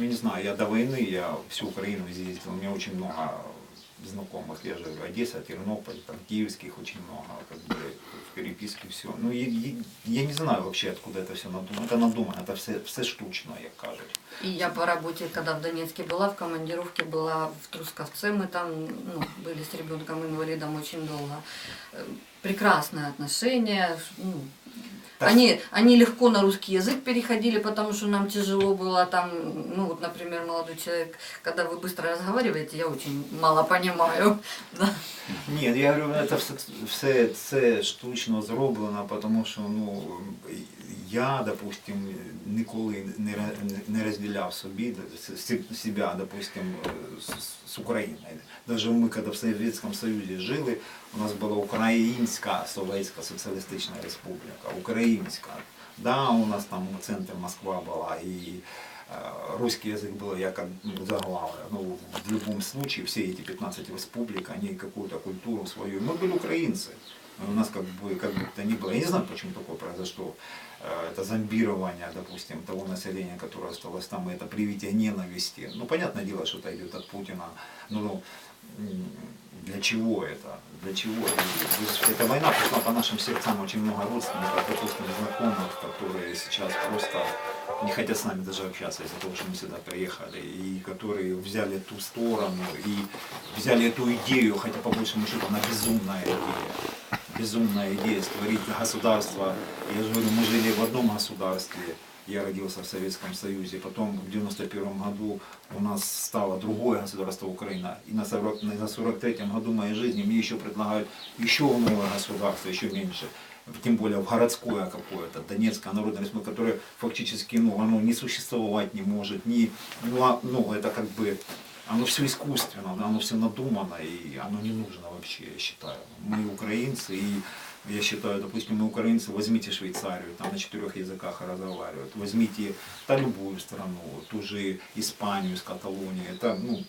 Ну, не знаю, я до войны, я всю Украину ездил, у меня очень много знакомых, я же Одесса, Тернополь, там, киевских очень много, как бы, в переписке все. Ну, я, я, не знаю вообще, откуда это все надумано. Это надумано, это все, все штучно, як кажуть. И я по работе, когда в Донецке была, в командировке была в Трусковце, мы там ну, были с ребенком-инвалидом очень долго. Э, Прекрасные отношения. ну. Они, они легко на русский язык переходили, потому что нам тяжело было там, ну вот, например, молодой человек, когда вы быстро разговариваете, я очень мало понимаю. Да. Ні, я говорю, це все, все це штучно зроблено, тому що ну, я, допустим, ніколи не, розділяв собі, себя, допустим, з, з Україною. Даже ми, коли в Совєтському Союзі жили, у нас була Українська Совєтська Соціалістична Республіка, Українська. Да, у нас там центр Москва була, і русский язык был як ну, заглавие. Ну, в любом случае, все эти 15 республик, они какую-то культуру свою. Мы были украинцы. У нас как бы, как бы то ни было. Я не знаю, почему такое произошло. Э, Это зомбирование, допустим, того населения, которое осталось там, и это привитие ненависти. Ну, понятное дело, что это идет от Путина. Ну, для чего это? Для чего? Эта война пришла по нашим сердцам очень много родственников, допустим, знакомых, которые сейчас просто не хотят с нами даже общаться из-за того, что мы сюда приехали, и которые взяли ту сторону и взяли эту идею, хотя по большему счету она безумная идея. Безумная идея створить государство. Я же говорю, мы жили в одном государстве, я родился в Советском Союзе, потом в 91 году у нас стало другое государство Украина, и на 40 на 43 году моей жизни мне еще предлагают еще новое государство, еще меньше тем более в городское какое-то, Донецкая Народная Республика, которое фактически, ну, оно не существовать не может, не, ну, а- ну, это как бы, оно все искусственно, оно все надумано, и оно не нужно вообще, я считаю. Мы украинцы, и я считаю, допустим, мы украинцы, возьмите Швейцарию, там на четырех языках разговаривают, возьмите да, любую страну, ту же Испанию с Каталонии, это, ну,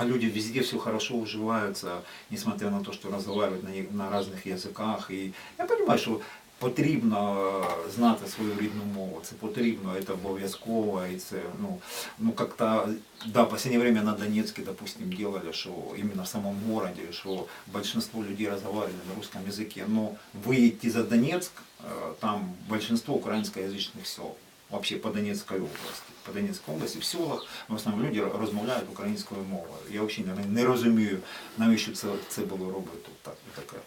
люди везде все хорошо уживаються, несмотря на то, що розмовляють на, є- на різних язиках. І я розумію, що потрібно е, знати свою рідну мову, це потрібно, це обов'язково, і це, ну, ну как-то, да, в последнее время на Донецке, допустим, делали, что именно в самом городе, что большинство людей разговаривали на русском языке, но выйти за Донецк, э, там большинство украинскоязычных сел Вообще по Донецькій області. По Донецькій області в селах в основному люди розмовляють українською мовою. Я взагалі не, розумію, навіщо це, це було робити так, таке.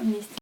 Вместе?